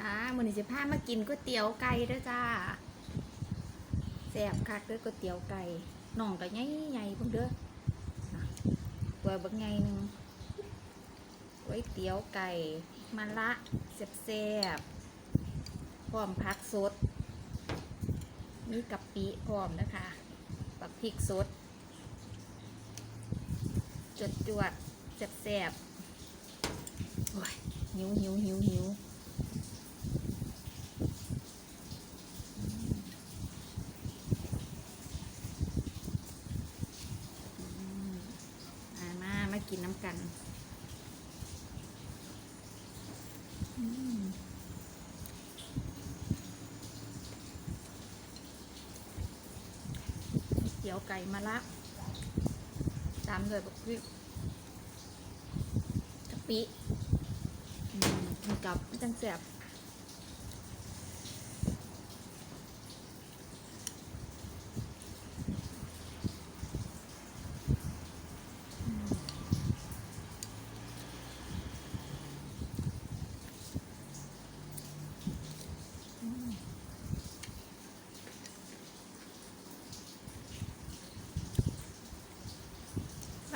ค่ะมื้อนี้จะพามากินก๋วยเตี๋ยวไก่ด้อจ้าแซ่บคักด้อก๋วยเตี๋ยวไก่น่องก็ใหญ่ๆพุ่นเด้อะตัวบักใหญ่หนึ่งก๋วยเตี๋ยวไก่มะละแซ่บๆพร้อมผักสดมีกะปิพร้อมนะคะปักพริกสดจดจวดๆแซ่บๆโอ้ยหิวหิวหิวหิว อ่ามา มา กินน้ำกันเกี๊ยวไก่มะละตามด้วยบักพริกกะปิกินกับจังแสบ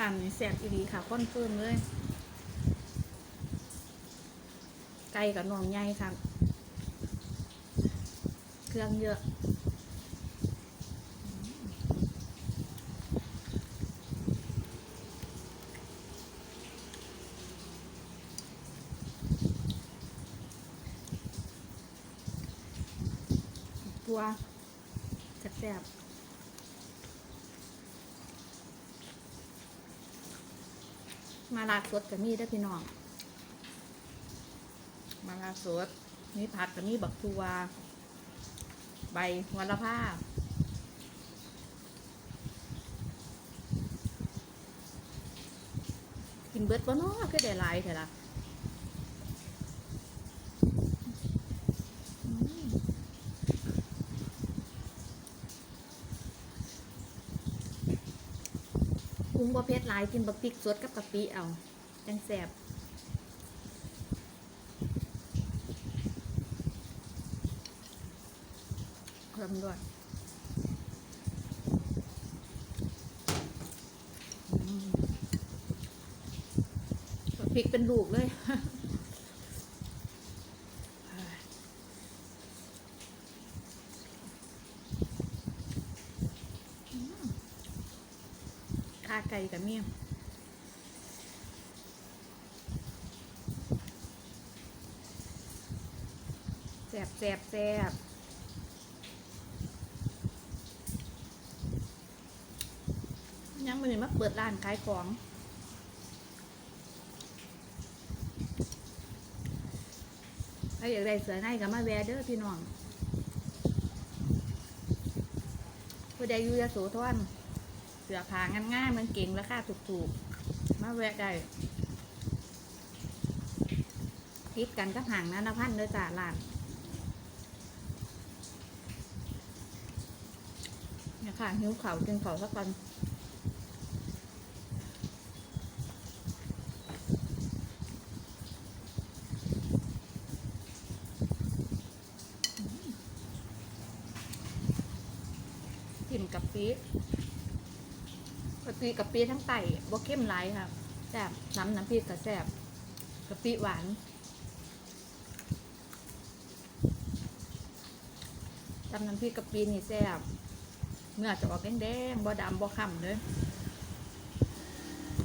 านนี้แสบอีดีค่ะค้นเฟิร์มเลย ไก่กับน่องใหญ่ค่ะ เครื่องเยอะตัวแซ่บๆ มาลาสดกับมีได้พี่น้อง มาลาสดมีผักกับมีบักทัว ใบหัวละผ้ากินเบิดบ่เนาะก็ได้หลายเถอะล่ะอืม ปรุง บ่เผ็ดหลายกินบักพริกสดกับกะปิเอาจังแสบเพิ่มด้วยพริกเป็นลูกเลย ขาไก่กับเมี่ยงแซบแซบแซบยังมันมาเปิดร้านขายของใครอยากได้เสือในก็มาแวเด้อพี่น้องผู้ใดอยู่ยโสธร เสือผางง่ายๆมันเก่งราคาถูกๆ มาแวะได้คิดกันก็ห่างนะนพันเด้อจ้าร้านเนี่ยค่ะหิ้วเขาจึงเขาสักวันกินกับปี๊กะ ปิกะปิทั้งไต่บ่เข้มไรครับแซ่บน้ำน้ำพริกก็แซ่บกะปิหวานตำน้ำพริกกะปินี่แซ่บเนื้อจะออกแดงๆบ่ดำบ่ค่ำเลย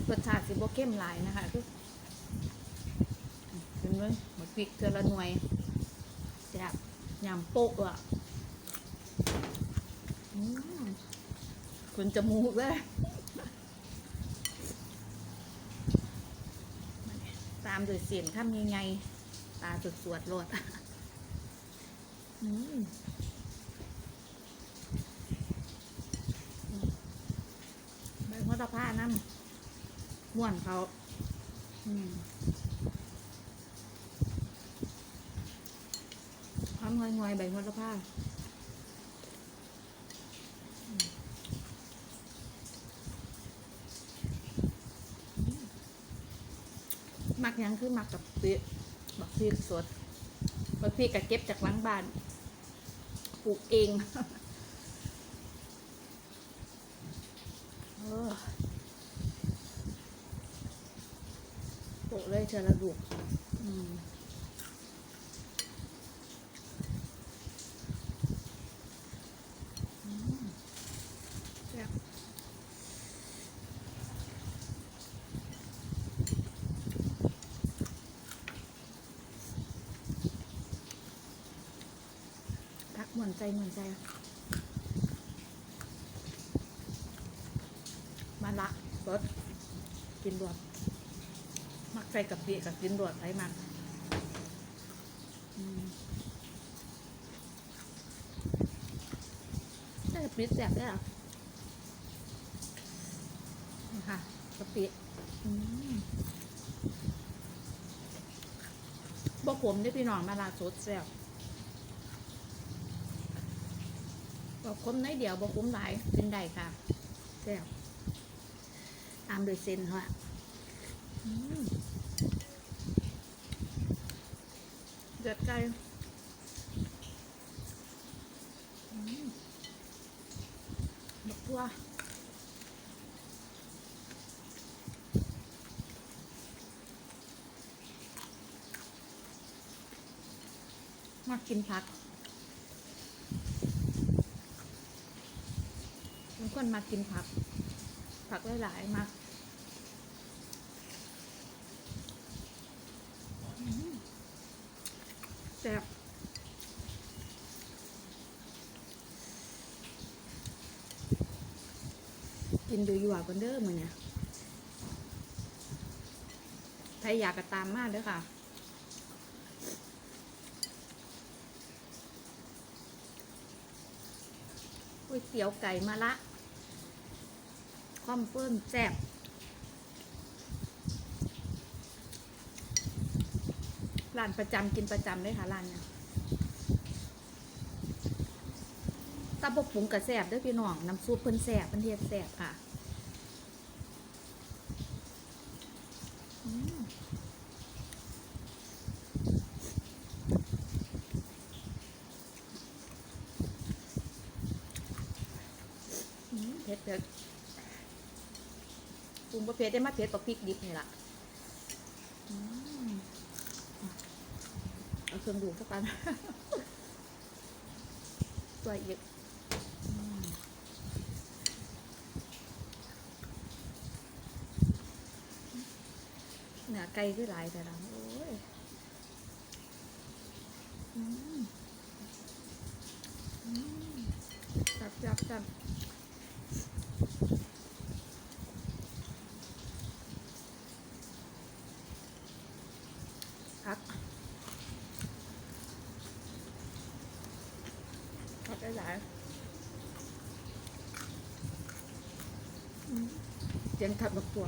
รสชาติสิบ่เข้มหลายนะคะคือเห็นไหมหมดพริกเทือละหน่วยแซ่บยำโป๊กอะคุณจมูกเลยามโดวยเสียงข้ามยังไงตาสดสวดโลดใบหัวตะผ้าน้ำม่วนเขาอืมหอมงอยๆใบหัวตะผ้าอืมมักห ยังคือมักกับพริกบักพริกสดบักพริกกับเก็บจากหลังบ้านปลูกเองเออโปะเลยเธอละลูกอืมอืมแซ่บพักเหมือน ใจเหมือนใจมาละรสกินรวดมักใส่กับปีกับกินรวดไรมักอืมใส่กับปีแสบได้หรอค่ะกะปิอืมบ่ขมได้พี่น้องมาลาสดแซ่บ บ่ขมน้อยเดียวบ่ขมหลายกินได้ค่ะแซ่บตามโดยเส้นค่ะเดือดไก่อืมบักทั่วมากินผักเป็น คนมากินผัก ผักหลายๆมากแซ่บกินดูอยู่อะกันเด้อมือเนี่ยใครอยากก็ตามมาเด้อค่ะก๋วยเตี๋ยวไก่มะละ คอมเฟิร์มแซ่บร้านประจำกินประจำเลยค่ะร้านเนี่ยตาบกปรุงกับแซ่บด้วยพี่น้องน้ำซุปเพิ่นแซ่บเพิ่นเทียบแซ่บค่ะเผ็ดเผ็ด ปรุงประเภทได้มาเผ็ดกับพริกดิบนี่ล่ะเอาเครื่องดูสักกันตัวอีกเนื้อไก่คือหลายแต่ละโอ้ยอืมอืมจับจับจับ พักพักได้หลายอืม เสียงขับกับตัว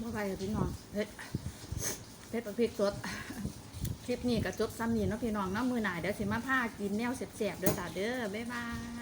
บ่ไหร่พี่น้องเฮ็ดเฮ็ดประเภทสด คลิปนี้ก็จบซ้ำนี่เนาะพี่น้องเนาะมือหน่ายเดี๋ยวสิมาพากินแนวเสียบๆเด้อจ้าเด้อบ๊ายบาย